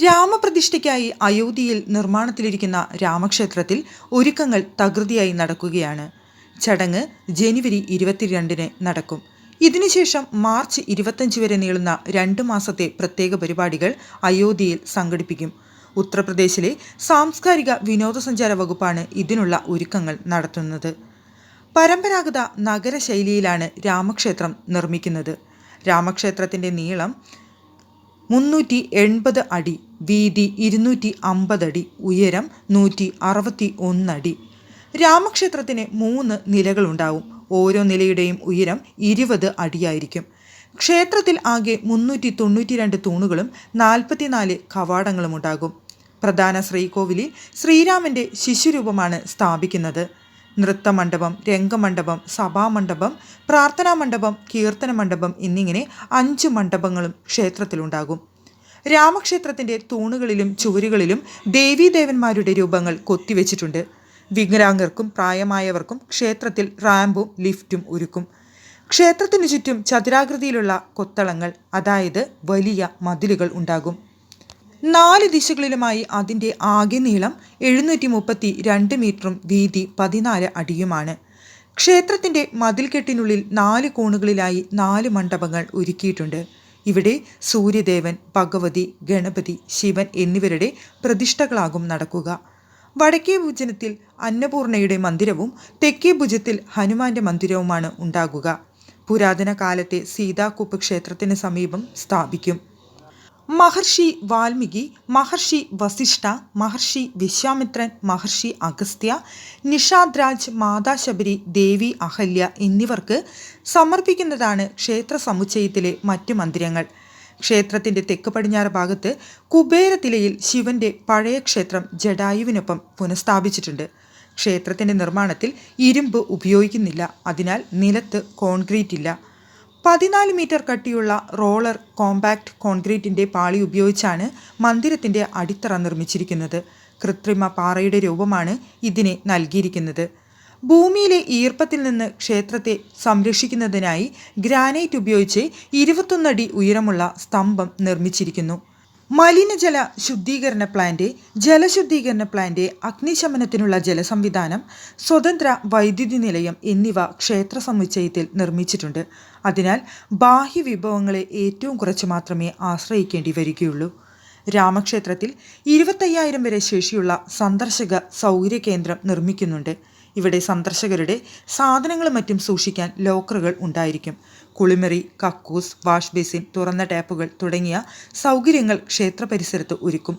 രാമപ്രതിഷ്ഠയ്ക്കായി അയോധ്യയിൽ നിർമ്മാണത്തിലിരിക്കുന്ന രാമക്ഷേത്രത്തിൽ ഒരുക്കങ്ങൾ തകൃതിയായി നടക്കുകയാണ്. ചടങ്ങ് ജനുവരി ഇരുപത്തിരണ്ടിന് നടക്കും. ഇതിനുശേഷം മാർച്ച് ഇരുപത്തഞ്ച് വരെ നീളുന്ന രണ്ട് മാസത്തെ പ്രത്യേക പരിപാടികൾ അയോധ്യയിൽ സംഘടിപ്പിക്കും. ഉത്തർപ്രദേശിലെ സാംസ്കാരിക വിനോദസഞ്ചാര വകുപ്പാണ് ഇതിനുള്ള ഒരുക്കങ്ങൾ നടത്തുന്നത്. പരമ്പരാഗത നഗരശൈലിയിലാണ് രാമക്ഷേത്രം നിർമ്മിക്കുന്നത്. രാമക്ഷേത്രത്തിന്റെ നീളം മുന്നൂറ്റി എൺപത് അടി വീതി ഇരുന്നൂറ്റി അമ്പത് അടി ഉയരം നൂറ്റി അറുപത്തി ഒന്നടി രാമക്ഷേത്രത്തിന് മൂന്ന് നിലകളുണ്ടാവും. ഓരോ നിലയുടെയും ഉയരം ഇരുപത് അടിയായിരിക്കും. ക്ഷേത്രത്തിൽ ആകെ മുന്നൂറ്റി തൊണ്ണൂറ്റി രണ്ട് തൂണുകളും നാൽപ്പത്തിനാല് കവാടങ്ങളും ഉണ്ടാകും പ്രധാന ശ്രീകോവിലിൽ ശ്രീരാമന്റെ ശിശുരൂപമാണ് സ്ഥാപിക്കുന്നത്. നൃത്തമണ്ഡപം രംഗമണ്ഡപം സഭാമണ്ഡപം പ്രാർത്ഥനാ മണ്ഡപം കീർത്തന മണ്ഡപം എന്നിങ്ങനെ അഞ്ച് മണ്ഡപങ്ങളും ക്ഷേത്രത്തിലുണ്ടാകും. രാമക്ഷേത്രത്തിന്റെ തൂണുകളിലും ചുവരുകളിലും ദേവീദേവന്മാരുടെ രൂപങ്ങൾ കൊത്തിവെച്ചിട്ടുണ്ട്. വികലാംഗർക്കും പ്രായമായവർക്കും ക്ഷേത്രത്തിൽ റാമ്പും ലിഫ്റ്റും ഒരുക്കും. ക്ഷേത്രത്തിനു ചുറ്റും ചതുരാകൃതിയിലുള്ള കൊത്തളങ്ങൾ അതായത് വലിയ മതിലുകൾ ഉണ്ടാകും. നാല് ദിശകളിലുമായി അതിന്റെ ആകെ നീളം എഴുന്നൂറ്റി മുപ്പത്തി രണ്ട് മീറ്ററും വീതി പതിനാല് അടിയുമാണ്. ക്ഷേത്രത്തിന്റെ മതിൽക്കെട്ടിനുള്ളിൽ നാല് കോണുകളിലായി നാല് മണ്ഡപങ്ങൾ ഒരുക്കിയിട്ടുണ്ട്. ഇവിടെ സൂര്യദേവൻ ഭഗവതി ഗണപതി ശിവൻ എന്നിവരുടെ പ്രതിഷ്ഠകളാകും നടക്കുക. വടക്കേ ഭുജനത്തിൽ അന്നപൂർണയുടെ മന്ദിരവും തെക്കേ ഭുജത്തിൽ ഹനുമാന്റെ മന്ദിരവുമാണ് ഉണ്ടാകുക. പുരാതന കാലത്തെ സീതാക്കുപ്പ് ക്ഷേത്രത്തിന് സമീപം സ്ഥാപിക്കും. മഹർഷി വാൽമീകി മഹർഷി വസിഷ്ഠ മഹർഷി വിശ്വാമിത്രൻ മഹർഷി അഗസ്ത്യ നിഷാദ് രാജ് മാതാശബരി ദേവി അഹല്യ എന്നിവർക്ക് സമർപ്പിക്കുന്നതാണ് ക്ഷേത്ര സമുച്ചയത്തിലെ മറ്റു മന്ദിരങ്ങൾ. ക്ഷേത്രത്തിന്റെ തെക്ക് പടിഞ്ഞാറ് ഭാഗത്ത് കുബേരത്തിലയിൽ ശിവന്റെ പഴയ ക്ഷേത്രം ജഡായുവിനൊപ്പം പുനഃസ്ഥാപിച്ചിട്ടുണ്ട്. ക്ഷേത്രത്തിന്റെ നിർമ്മാണത്തിൽ ഇരുമ്പ് ഉപയോഗിക്കുന്നില്ല. അതിനാൽ നിലത്ത് കോൺക്രീറ്റ് ഇല്ല പതിനാല് മീറ്റർ കട്ടിയുള്ള റോളർ കോമ്പാക്ട് കോൺക്രീറ്റിന്റെ പാളി ഉപയോഗിച്ചാണ് മന്ദിരത്തിന്റെ അടിത്തറ നിർമ്മിച്ചിരിക്കുന്നത്. കൃത്രിമ പാറയുടെ രൂപമാണ് ഇതിനെ നൽകിയിരിക്കുന്നത്. ഭൂമിയിലെ ഈർപ്പത്തിൽ നിന്ന് ക്ഷേത്രത്തെ സംരക്ഷിക്കുന്നതിനായി ഗ്രാനൈറ്റ് ഉപയോഗിച്ച് ഇരുപത്തൊന്നടി ഉയരമുള്ള സ്തംഭം നിർമ്മിച്ചിരിക്കുന്നു. മലിനജല ശുദ്ധീകരണ പ്ലാന്റ് ജലശുദ്ധീകരണ പ്ലാന്റ് അഗ്നിശമനത്തിനുള്ള ജലസംവിധാനം സ്വതന്ത്ര വൈദ്യുതി നിലയം എന്നിവ ക്ഷേത്ര സമുച്ചയത്തിൽ നിർമ്മിച്ചിട്ടുണ്ട്. അതിനാൽ ബാഹ്യ വിഭവങ്ങളെ ഏറ്റവും കുറച്ച് മാത്രമേ ആശ്രയിക്കേണ്ടി വരികയുള്ളൂ. രാമക്ഷേത്രത്തിൽ ഇരുപത്തയ്യായിരം വരെ ശേഷിയുള്ള സന്ദർശക സൗകര്യ കേന്ദ്രം നിർമ്മിക്കുന്നുണ്ട്. ഇവിടെ സന്ദർശകരുടെ സാധനങ്ങളും മറ്റും സൂക്ഷിക്കാൻ ലോക്കറുകൾ ഉണ്ടായിരിക്കും. കുളിമറി കക്കൂസ് വാഷ് ബേസിൻ തുറന്ന ടാപ്പുകൾ തുടങ്ങിയ സൗകര്യങ്ങൾ ക്ഷേത്ര പരിസരത്ത് ഒരുക്കും.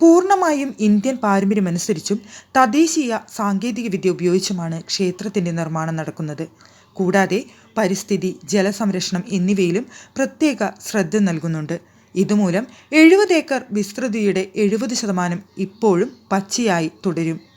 പൂർണമായും ഇന്ത്യൻ പാരമ്പര്യമനുസരിച്ചും തദ്ദേശീയ സാങ്കേതികവിദ്യ ഉപയോഗിച്ചുമാണ് ക്ഷേത്രത്തിന്റെ നിർമ്മാണം നടക്കുന്നത്. കൂടാതെ പരിസ്ഥിതി ജലസംരക്ഷണം എന്നിവയിലും പ്രത്യേക ശ്രദ്ധ നൽകുന്നുണ്ട്. ഇതുമൂലം എഴുപത് ഏക്കർ വിസ്തൃതിയുടെ എഴുപത് ശതമാനം ഇപ്പോഴും പച്ചയായി തുടരും.